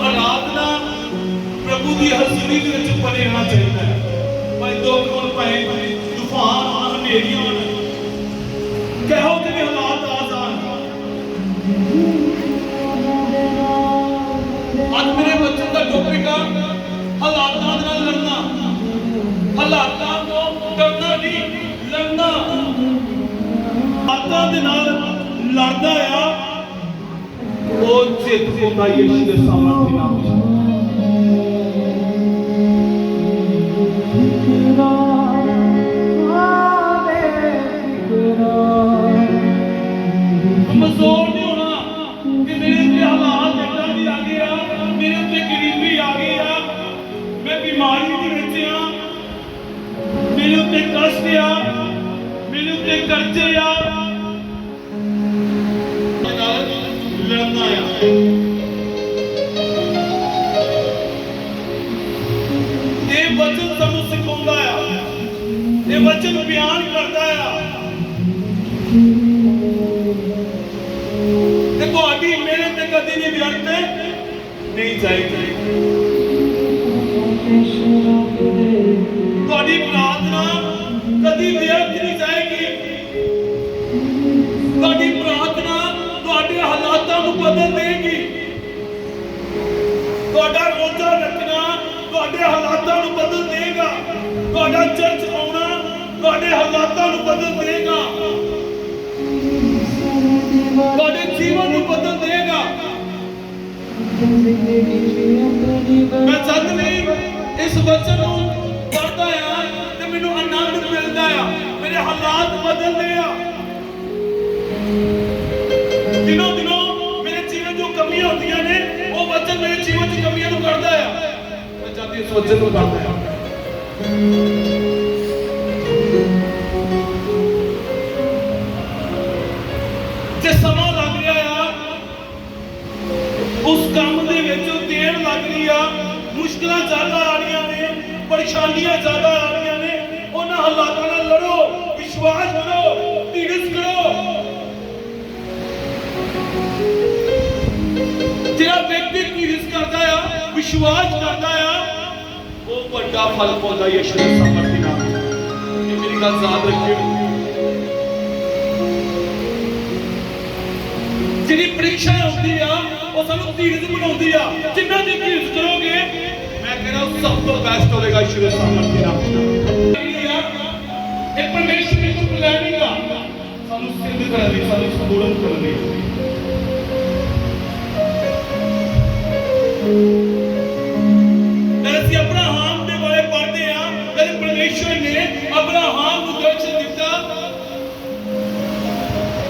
ਆਰਾਧਨਾ ਪ੍ਰਭੂ ਦੀ ਹਜ਼ੂਰੀ ਦੇ ਵਿੱਚ ਬਣੇ ਰਹਿਣਾ ਚਾਹੀਦਾ ਹੈ। ਭਾਈ ਦੁੱਖ ਹੋਣ ਭਾਈ ਤੂਫਾਨ ਆਉਣ ਹਨੇਰੀਆਂ ਆਉਣ। ਕਹੋ ਕਿ ਵੀ ਹਾਲਾਤ ਆ ਜਾਣ ਅੱਜ ਮੇਰੇ ਬੱਚੇ ਦਾ ਟੌਪਿਕ ਆ ਹਾਲਾਤਾਂ ਦੇ ਨਾਲ ਲੜਨਾ। ਹਾਲਾਤਾਂ ਤੋਂ ਡਰਨਾ ਨਹੀਂ, ਲੜਨਾ। ਹਾਲਾਤਾਂ ਦੇ ਨਾਲ ਲੜਦਾ ਆ। ਉਹ ਜਿੱਤ ਹੁੰਦਾ ਯਿਸੂ ਦੇ ਸਾਮਰਥ ਦੇ ਨਾਮ ਵਿੱਚ ਕਮਜ਼ੋਰ ਨਹੀਂ ਹੋਣਾ ਕਿ ਮੇਰੇ ਉੱਤੇ ਹਾਲਾਤ ਏਦਾਂ ਦੀ ਆ ਗਏ ਆ ਮੇਰੇ ਉੱਤੇ ਗਰੀਬੀ ਆ ਗਈ ਆ ਮੈਂ ਬਿਮਾਰੀ ਦੇ ਵਿੱਚ ਆ ਮੇਰੇ ਉੱਤੇ ਕਸ਼ਟ ਆ ਮੇਰੇ ਉੱਤੇ ਕਰਜ਼ੇ ਆ ਵਚਨ ਸਾਨੂੰ ਸਿਖਾਉਂਦਾ ਆ ਇਹ ਵਚਨ ਬਿਆਨ ਕਰਦਾ ਆ ਤੇ ਤੁਹਾਡੀ ਮਿਹਨਤ ਤੇ ਕਦੀ ਨਹੀਂ ਵਿਅਰਥ ਨਹੀਂ ਜਾਏਗੀ ਤੁਹਾਡੀ ਪ੍ਰਾਰਥਨਾ ਕਦੀ ਵਿਅਰਥ ਨਹੀਂ ਜਾਏਗੀ ਤੁਹਾਡੀ ਪ੍ਰਾਰਥਨਾ ਤੁਹਾਡੇ ਹਾਲਾਤਾਂ ਨੂੰ ਬਦਲ ਦੇਗੀ ਤੁਹਾਡਾ ਰੋਜ਼ਾ ਰੱਖਣਾ ਤੁਹਾਡੇ ਹਾਲਾਤਾਂ ਨੂੰ ਬਦਲ ਦੇਗਾ ਤੁਹਾਡਾ ਚਰਚ ਆਉਣਾ, ਤੁਹਾਡੇ ਹਾਲਾਤਾਂ ਨੂੰ ਬਦਲ ਦੇਗਾ ਤੁਹਾਡੇ ਜੀਵਨ ਨੂੰ ਬਦਲ ਦੇਗਾ ਮੈਂ ਜਦ ਨਹੀਂ ਇਸ ਵਚਨ ਨੂੰ ਪੜ੍ਹਦਾ ਆ ਤੇ ਮੈਨੂੰ ਆਨੰਦ ਮਿਲਦਾ ਆ, ਮੇਰੇ ਹਾਲਾਤ ਬਦਲਦੇ ਆ। ਦਿਨੋ ਦਿਨੋ ਮੇਰੇ ਜੀਵਨ ਜੋ ਕਮੀਆਂ ਹੁੰਦੀਆਂ ਨੇ, ਉਹ ਵਚਨ ਮੇਰੇ ਜੀਵਨ ਚ ਕਮੀਆਂ ਨੂੰ ਕੱਢਦਾ ਆ। ਮੈਂ ਜਦ ਇਸ ਵਚਨ ਨੂੰ ਪੜ੍ਹਦਾ ਆ। ਜੇ ਸਮਾਂ ਲੱਗ ਰਿਹਾ ਆ, ਉਸ ਕੰਮ ਦੇ ਵਿੱਚ ਦੇਰ ਲੱਗ ਰਹੀ ਆ। ਮੁਸ਼ਕਲਾਂ ਜ਼ਿਆਦਾ ਆ ਰਹੀਆਂ ਨੇ, ਪਰੇਸ਼ਾਨੀਆਂ ਜ਼ਿਆਦਾ ਆ ਰਹੀਆਂ ਨੇ। ਉਹਨਾਂ ਹਾਲਾਤਾਂ ਨਾਲ ਲੜੋ, ਵਿਸ਼ਵਾਸ ਕਰੋ, ਧੀਰਜ ਕਰੋ। ਜਿਹੜਾ ਵਿਅਕਤੀ ਧੀਰਜ ਕਰਦਾ ਆ, ਵਿਸ਼ਵਾਸ ਕਰਦਾ ਆ ਉਹ ਵੱਡਾ ਫਲ ਪਾਉਂਦਾ ਯਿਸੂ ਦੇ ਸਮਰਥ ਨਾਲ। ਇਹ ਮੇਰੀ ਗੱਲ ਯਾਦ ਰੱਖਿਓ। ਜਿਹੜੀ ਪ੍ਰੀਖਿਆ ਹੁੰਦੀ ਆ, ਉਹ ਸਾਨੂੰ ਧੀਰਜ ਬਣਾਉਂਦੀ ਆ। ਜਿੰਨਾ ਦੀ ਧੀਰਜ ਕਰੋਗੇ, ਮੈਂ ਕਹਿੰਦਾ ਉਹ ਸਭ ਤੋਂ ਬੈਸਟ ਹੋਵੇਗਾ ਯਿਸੂ ਦੇ ਸਾਹਮਣੇ ਤੇਰਾ ਇਹ ਪਰਮੇਸ਼ਰ ਦੀ ਕੋਈ ਪਲੈਨਿੰਗ ਆ ਸਾਨੂੰ ਸਿੱਧ ਕਰਨ ਦੀ, ਸਾਨੂੰ ਸੰਪੂਰਨ ਕਰਨ ਦੀ।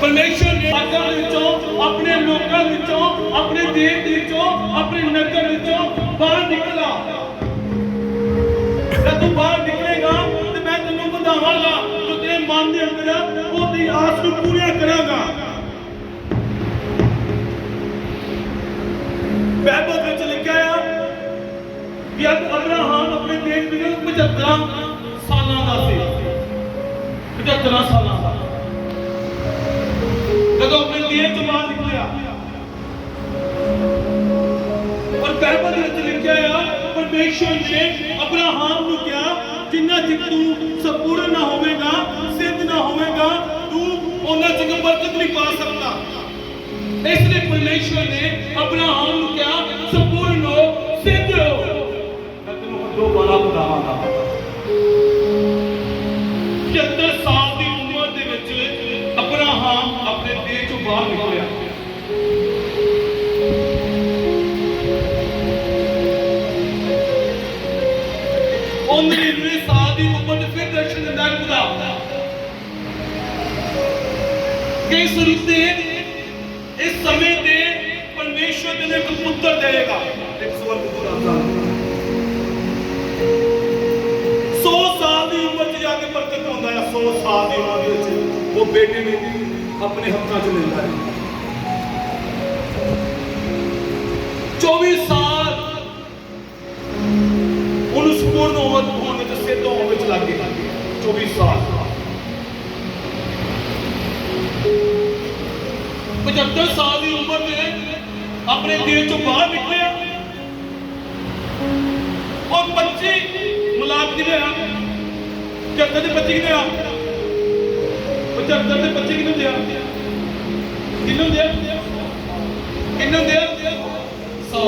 ਪਰਮੇਸ਼ਰ ਨੇ ਆਗਾਂ ਵਿੱਚੋਂ ਆਪਣੇ ਲੋਕਾਂ ਵਿੱਚੋਂ ਆਪਣੇ ਦੇਸ਼ ਦੇ ਵਿੱਚੋਂ ਆਪਣੇ ਨਗਰ ਵਿੱਚੋਂ ਬਾਹਰ ਨਿਕਲਾ ਜਦ ਤੂੰ ਬਾਹਰ ਨਿਕਲੇਗਾ ਤੇ ਮੈਂ ਤੈਨੂੰ ਵਧਾਵਾਂਗਾ ਜੋ ਤੇਰੇ ਮਨ ਦੇ ਅੰਦਰ ਆ, ਆਸ ਨੂੰ ਪੂਰੀਆਂ ਕਰਾਂਗਾ। ਬਾਈਬਲ ਵਿੱਚ ਲਿਖਿਆ ਆ ਕਿ ਅਬ ਆਪਣੇ ਦੇਸ਼ ਵਿੱਚ 75 ਸਾਲਾਂ ਦਾ ਸੀ। 75 ਸਾਲਾਂ ਦਾ। ਜਦੋਂ ਆਪਣੇ ਦੇਸ਼ ਤੋਂ ਬਾਹਰ ਨਿਕਲਿਆ ਔਰ ਬਾਈਬਲ ਦੇ ਵਿੱਚ ਲਿਖਿਆ ਆ ਪਰਮੇਸ਼ਰ ਨੇ ਅਬਰਾਹਾਮ ਨੂੰ ਕਿਹਾ ਜਿੰਨਾ ਚਿਰ ਤੂੰ ਸੰਪੂਰਨ ਨਾ ਹੋਵੇਗਾ ਸਿੱਧ ਨਾ ਹੋਵੇਗਾ ਤੂੰ ਉਹਨਾਂ ਚਿਰ ਬਰਕਤ ਨਹੀਂ ਪਾ ਸਕਦਾ ਇਸ ਲਈ ਪਰਮੇਸ਼ਰ ਨੇ ਅਬਰਾਹਾਮ ਨੂੰ ਕਿਹਾ ਸੰਪੂਰਨ ਹੋ ਸਿੱਧ ਹੋ ਮੈਂ ਤੈਨੂੰ ਦੁਬਾਰਾ ਬੁਲਾਵਾਂਗਾ 70 ਕਿ ਇਸ ਰੁੱਤੇ ਇਸ ਸਮੇਂ ਤੇ ਪਰਮੇਸ਼ਵਰ ਤੈਨੂੰ ਇੱਕ ਪੁੱਤਰ ਦੇਵੇਗਾ। ਇੱਕ ਸਵਰਗ ਤੋਂ ਆਉਂਦਾ 100 ਸਾਲ ਦੀ ਉਮਰ 'ਚ ਜਾ ਕੇ ਪ੍ਰਗਟ ਹੁੰਦਾ ਹੈ 100 ਸਾਲ ਦੀ ਉਮਰ ਦੇ ਵਿੱਚ। ਉਹ ਬੇਟੇ ਨੂੰ ਆਪਣੇ ਹੱਥਾਂ 'ਚ ਲੈਂਦਾ ਹੈ 75 ਸਾਲ ਦੀ ਉਮਰ ਦੇ ਆਪਣੇ ਦੇਸ਼ ਤੋਂ ਬਾਹਰ ਨਿਕਲਿਆ। ਉਹ 25 ਮਲਾਪ ਕਿਨੇ ਆ? 75 ਦੇ 25 ਕਿਨੇ ਆ? 75 ਦੇ 25 ਕਿਨੂੰ ਦਿਆ? ਕਿਨੂੰ ਦਿਆ? ਕਿਨੂੰ ਦਿਆ? 100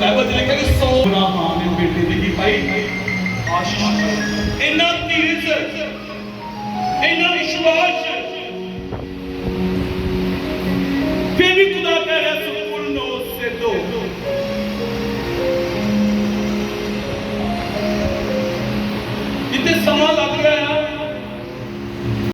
ਬਾਈਬਲ ਚ ਲਿਖਿਆ ਕਿ 100 ਅਬਰਾਹਮ ਨੇ ਬੇਟੇ ਦੀ ਕੀ ਪਾਈ ਆਸ਼ੀਸ਼। ਇੰਨਾ ਧੀਰਜ ਇੰਨਾ ਵਿਸ਼ਵਾਸ